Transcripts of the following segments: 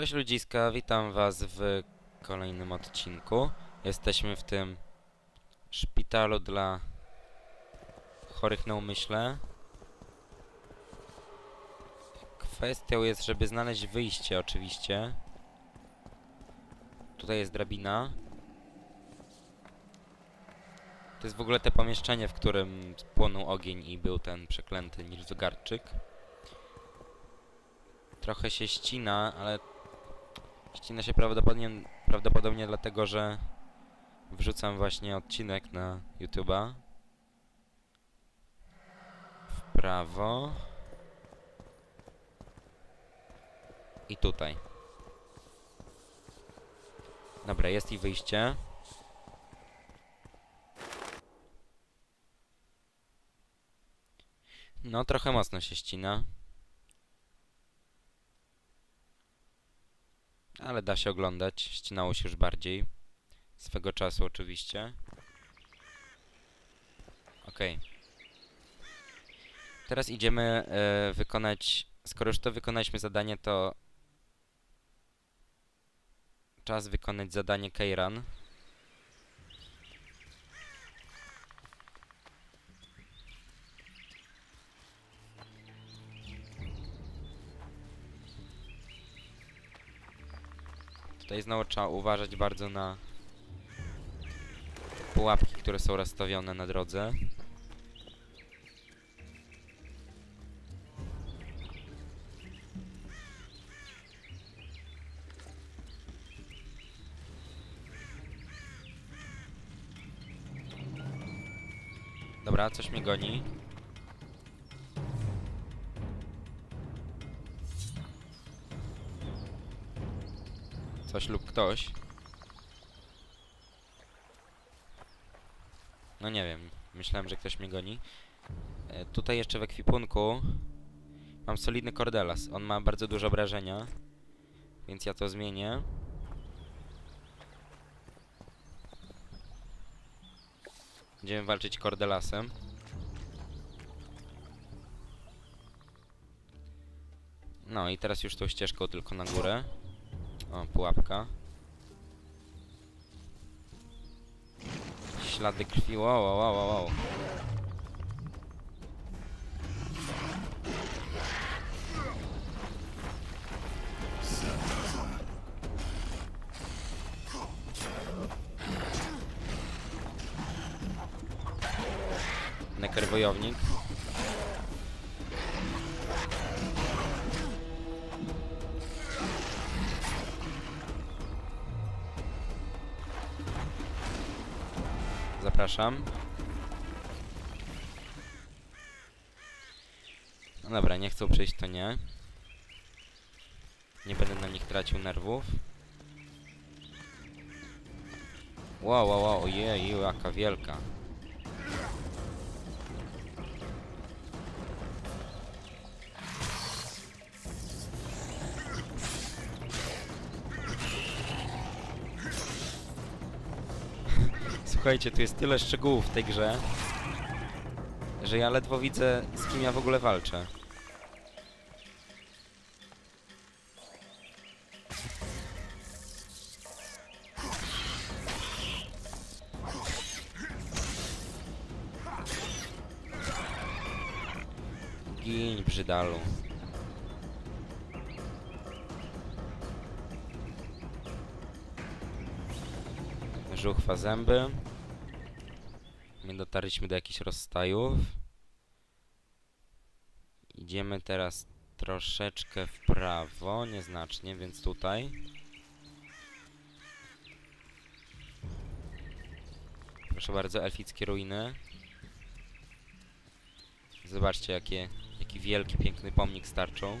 Cześć ludziska, witam was w kolejnym odcinku. Jesteśmy w tym szpitalu dla chorych na umyśle. Kwestią jest, żeby znaleźć wyjście oczywiście. Tutaj jest drabina. To jest w ogóle te pomieszczenie, w którym płonął ogień i był ten przeklęty Nilfgaardczyk. Trochę się ścina, ale ścina się prawdopodobnie, prawdopodobnie dlatego, że wrzucam właśnie odcinek na YouTube'a. W prawo. I tutaj. Dobra, jest i wyjście. No, trochę mocno się ścina. Ale da się oglądać. Ścinało się już bardziej. Swego czasu oczywiście. Okej. Teraz idziemy e, wykonać... Skoro już to wykonaliśmy zadanie, to... Czas wykonać zadanie Keiran. Tutaj znowu trzeba uważać bardzo na pułapki, które są rozstawione na drodze. Dobra, coś mnie goni. Coś lub ktoś. No nie wiem, myślałem, że ktoś mnie goni. E, tutaj jeszcze w ekwipunku mam solidny Cordelas. On ma bardzo dużo obrażenia, więc ja to zmienię. Będziemy walczyć Cordelasem. No i teraz już tą ścieżką tylko na górę. O, pułapka. Ślady krwi, wow, wow, wow, wow. Nekerwojownik. Zapraszam. No dobra, nie chcą przyjść, to nie. Nie będę na nich tracił nerwów. Wow, wow, wow, ojej, jaka wielka. Słuchajcie, tu jest tyle szczegółów w tej grze, że ja ledwo widzę, z kim ja w ogóle walczę. Gin, brzydalu. Żuchwa zęby. My dotarliśmy do jakichś rozstajów. Idziemy teraz troszeczkę w prawo, nieznacznie, więc tutaj. Proszę bardzo, elfickie ruiny. Zobaczcie, jakie, jaki wielki, piękny pomnik starczą.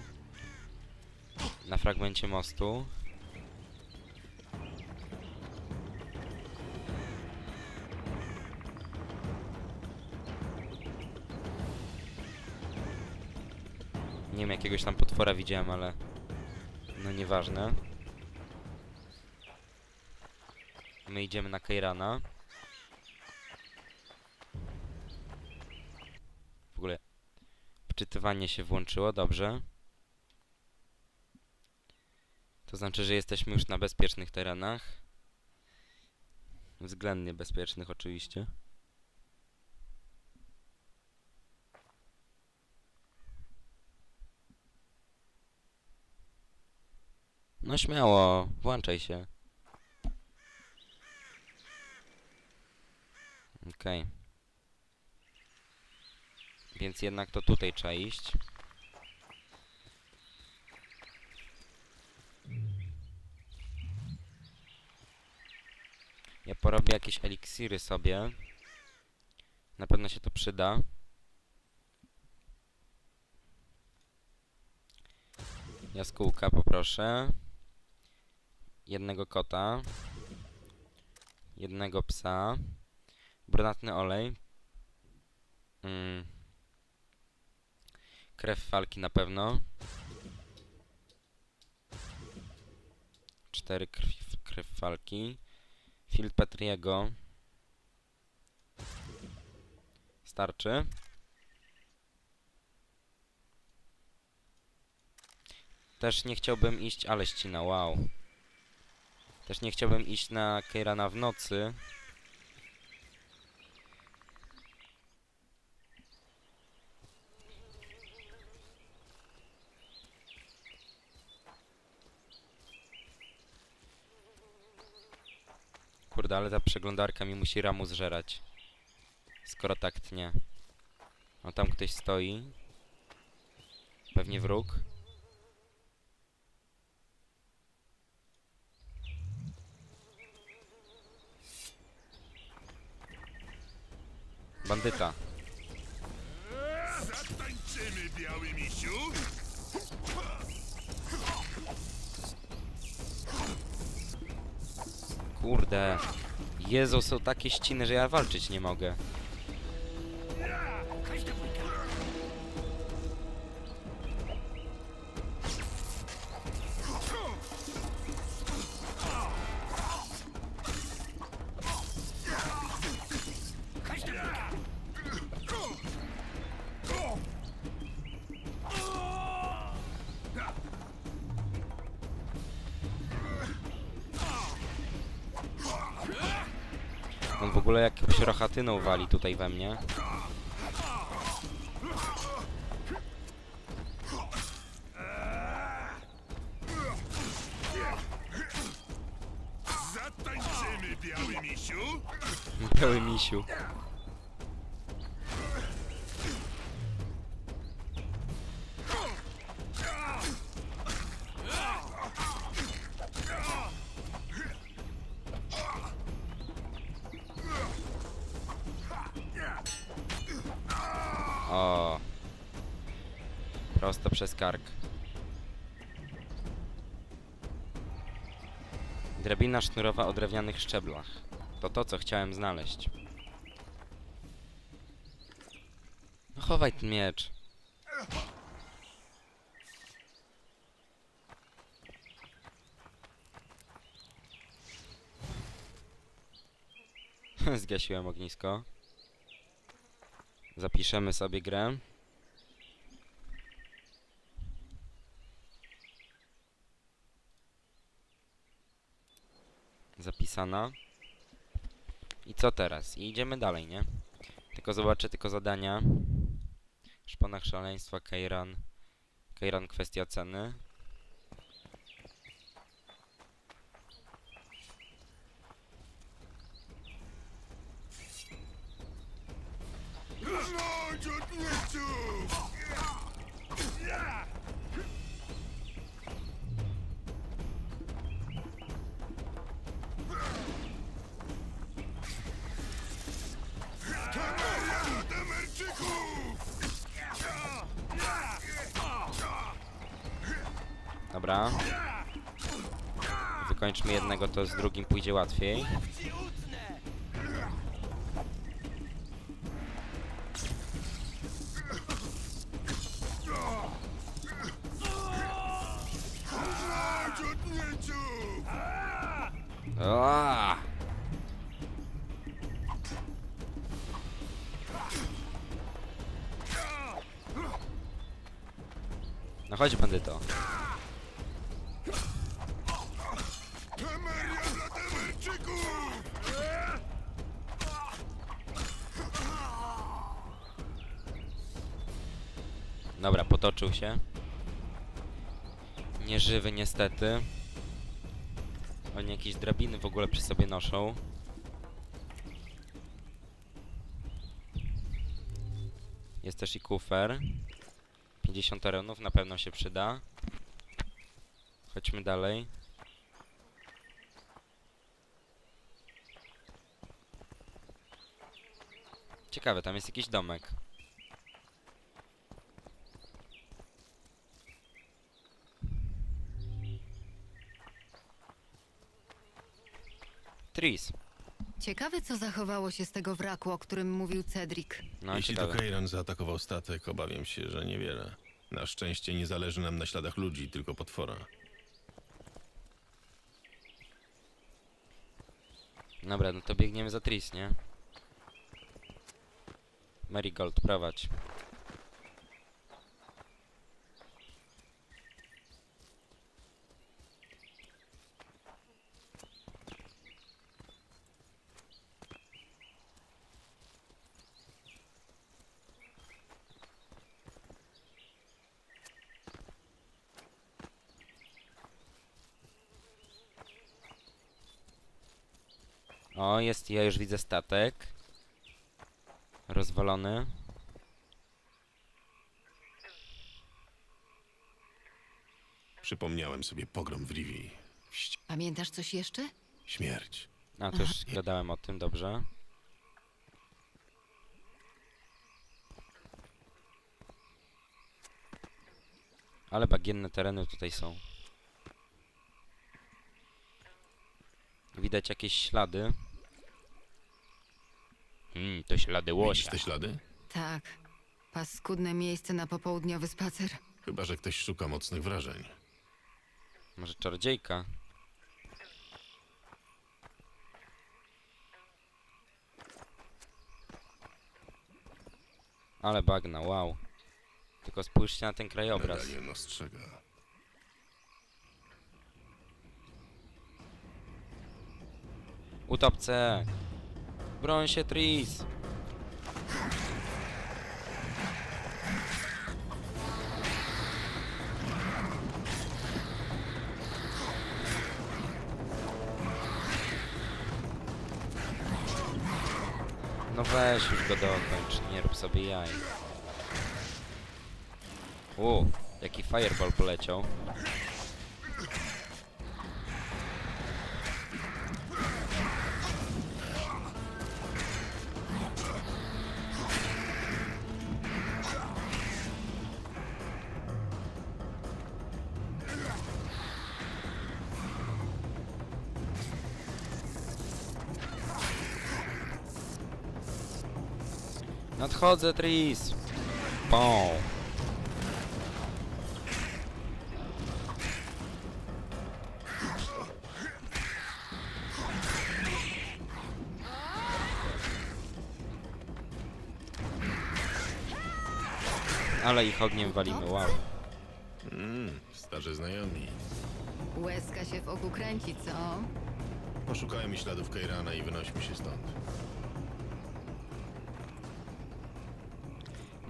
Na fragmencie mostu. Jakiegoś tam potwora widziałem, ale... No nieważne. My idziemy na Keirana. W ogóle... Wczytywanie się włączyło, dobrze. To znaczy, że jesteśmy już na bezpiecznych terenach. Względnie bezpiecznych oczywiście. No śmiało, włączaj się. Okej. Więc jednak to tutaj trzeba iść. Ja porobię jakieś eliksiry sobie. Na pewno się to przyda. Jaskółka poproszę. Jednego kota. Jednego psa. Brunatny olej. Mm. Krew falki na pewno. Cztery krwi, krew falki. Field Petriego. Starczy. Też nie chciałbym iść, ale ścina, wow. Też nie chciałbym iść na Keirana w nocy. Kurde, ale ta przeglądarka mi musi ramu zżerać. Skoro tak tnie. O, tam ktoś stoi. Pewnie wróg. Bandyta. Zatańczymy, biały misiu? Kurde. Jezu, są takie ściny, że ja walczyć nie mogę. On w ogóle jakąś rochatyną wali tutaj we mnie. Zatańczymy, biały misiu? Biały misiu. O. Prosto przez kark. Drabina sznurowa o drewnianych szczeblach. To to, co chciałem znaleźć. No chowaj ten miecz. Zgasiłem ognisko. Zapiszemy sobie grę. Zapisana. I co teraz? I idziemy dalej, nie? Tylko zobaczę tylko zadania. Szponach szaleństwa, Kairan. Kairan kwestia ceny. Dobra. Wykończmy jednego, to z drugim pójdzie łatwiej. Dobra, potoczył się. Nieżywy niestety. Oni jakieś drabiny w ogóle przy sobie noszą. Jest też i kufer. 50 terenów na pewno się przyda. Chodźmy dalej. Ciekawe, tam jest jakiś domek. Tris. Ciekawe, co zachowało się z tego wraku, o którym mówił Cedric. No, Jeśli ciekawe. to Keiran zaatakował statek, obawiam się, że niewiele. Na szczęście nie zależy nam na śladach ludzi, tylko potwora. Dobra, no to biegniemy za Tris, nie? Marigold, prowadź. O, jest, ja już widzę statek. Rozwalony. Przypomniałem sobie pogrom w Rivi. Wści- Pamiętasz coś jeszcze? Śmierć. A, to już gadałem o tym, dobrze. Ale bagienne tereny tutaj są. Widać jakieś ślady. Hmm, to ślady Widzisz łosia. te ślady? Tak. Paskudne miejsce na popołudniowy spacer. Chyba, że ktoś szuka mocnych wrażeń. Może czarodziejka? Ale bagna, wow. Tylko spójrzcie na ten krajobraz. Medalion ostrzega. Utopce! Broń się, Tris! No weź już go dokończ, nie rób sobie jaj. U, jaki fireball poleciał. Nadchodzę, Tris! Pą! Ale ich ogniem walimy, wow. Mmm, starzy znajomi. Łezka się w oku kręci, co? Poszukajmy śladów Keirana i wynośmy się stąd.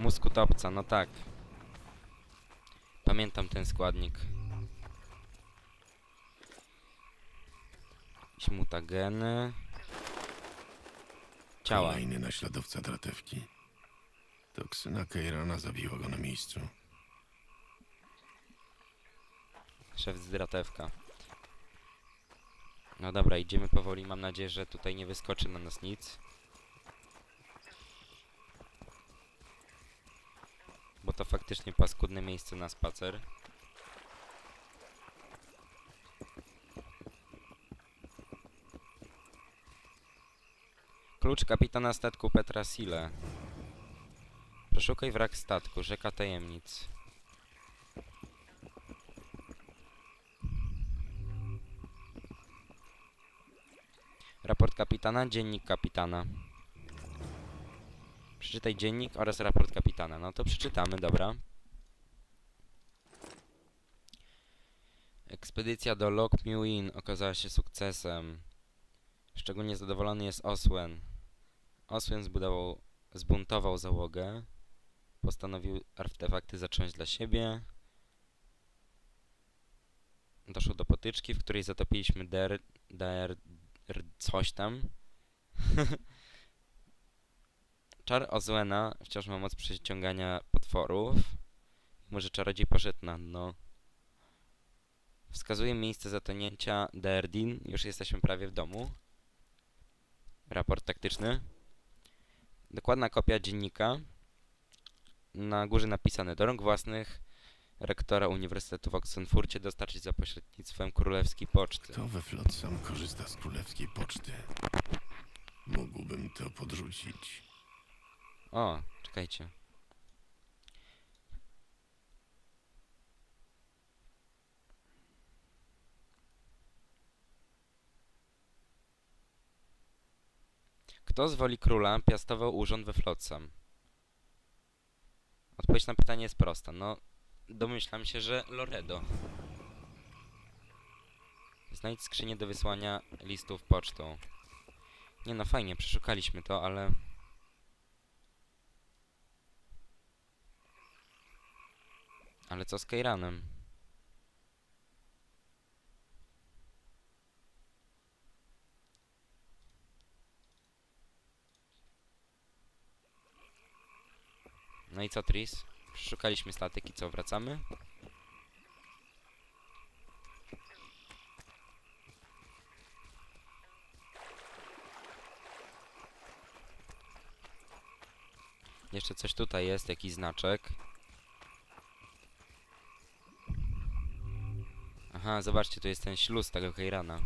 Mózg utopca, no tak. Pamiętam ten składnik. Jakieś mutageny. Ciała. Kolejny naśladowca dratewki. Toksyna Keirana zabiła go na miejscu. Szef z dratewka. No dobra, idziemy powoli. Mam nadzieję, że tutaj nie wyskoczy na nas nic. Bo to faktycznie paskudne miejsce na spacer. Klucz kapitana statku Petra Sile. Przeszukaj wrak statku, rzeka tajemnic. Raport kapitana, dziennik kapitana. Przeczytaj dziennik oraz raport kapitana. No to przeczytamy, dobra. Ekspedycja do Lock okazała się sukcesem. Szczególnie zadowolony jest Oswen. Oswen zbudował, zbuntował załogę. postanowił artefakty zacząć dla siebie. Doszło do potyczki, w której zatopiliśmy der, der, der coś tam. Czar Ozłena wciąż ma moc przyciągania potworów. Może czarodziej poszedł na dno. Wskazuje miejsce zatonięcia Derdin. Już jesteśmy prawie w domu. Raport taktyczny. Dokładna kopia dziennika. Na górze napisane do rąk własnych rektora Uniwersytetu w Oxenfurcie dostarczyć za pośrednictwem królewskiej poczty. Kto we Flotsam korzysta z królewskiej poczty? Mógłbym to podrzucić. O, czekajcie. Kto z woli króla piastował urząd we Flotsam? Odpowiedź na pytanie jest prosta. No, domyślam się, że Loredo. Znajdź skrzynię do wysłania listów pocztą. Nie no, fajnie, przeszukaliśmy to, ale... Ale co z Keiranem? No i co, Tris? Przeszukaliśmy statek i co, wracamy? Jeszcze coś tutaj jest, jakiś znaczek. Aha, zobaczcie, tu jest ten śluz tego Keirana.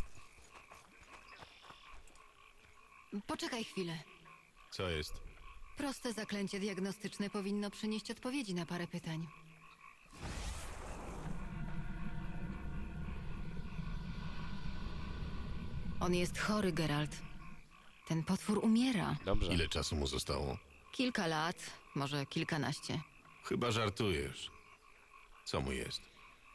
Poczekaj chwilę. Co jest? Proste zaklęcie diagnostyczne powinno przynieść odpowiedzi na parę pytań. On jest chory, Geralt. Ten potwór umiera. Dobrze. Ile czasu mu zostało? Kilka lat, może kilkanaście. Chyba żartujesz. Co mu jest?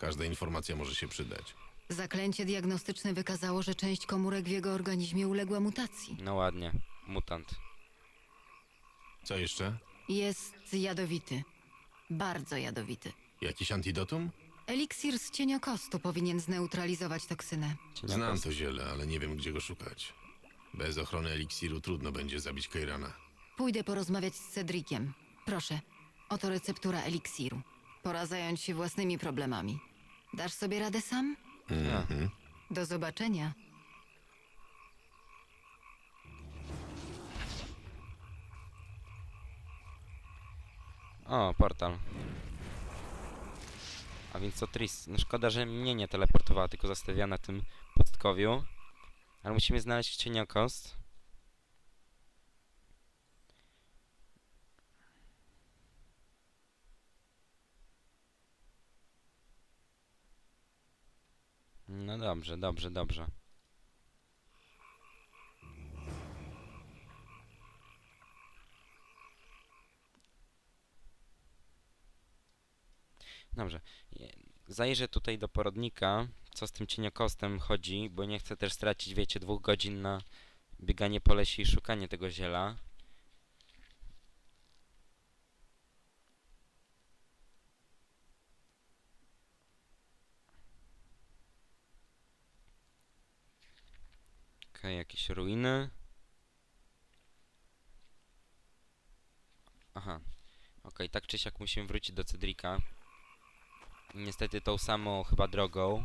Każda informacja może się przydać. Zaklęcie diagnostyczne wykazało, że część komórek w jego organizmie uległa mutacji. No ładnie. Mutant. Co jeszcze? Jest jadowity. Bardzo jadowity. Jakiś antidotum? Eliksir z cieniokostu powinien zneutralizować toksynę. Znam to ziele, ale nie wiem, gdzie go szukać. Bez ochrony eliksiru trudno będzie zabić Keirana. Pójdę porozmawiać z Cedriciem. Proszę, oto receptura eliksiru. Pora zająć się własnymi problemami. Dasz sobie radę sam? Mhm. Do zobaczenia. O, portal. A więc co Tris? No szkoda, że mnie nie teleportowała, tylko zostawiła na tym pustkowiu. Ale musimy znaleźć cieniokost. No dobrze, dobrze, dobrze. Dobrze. Zajrzę tutaj do porodnika, co z tym cieniokostem chodzi, bo nie chcę też stracić, wiecie, dwóch godzin na bieganie po lesie i szukanie tego ziela. Okej, jakieś ruiny. Aha. Okej, tak czy siak musimy wrócić do Cedrika. Niestety tą samą chyba drogą.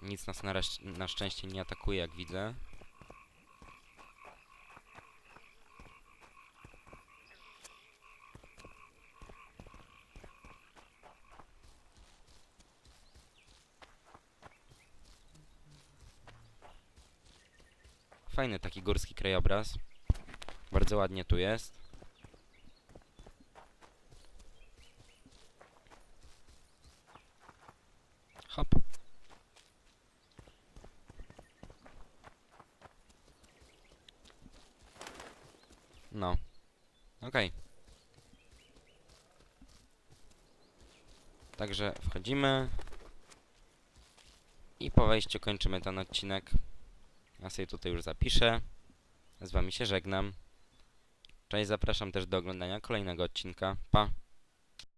Nic nas na, na szczęście nie atakuje, jak widzę. Fajny taki górski krajobraz. Bardzo ładnie tu jest. Hop. No. Okej. Także wchodzimy. I po wejściu kończymy ten odcinek. Ja sobie tutaj już zapiszę. Z wami się żegnam. Cześć, zapraszam też do oglądania kolejnego odcinka. Pa!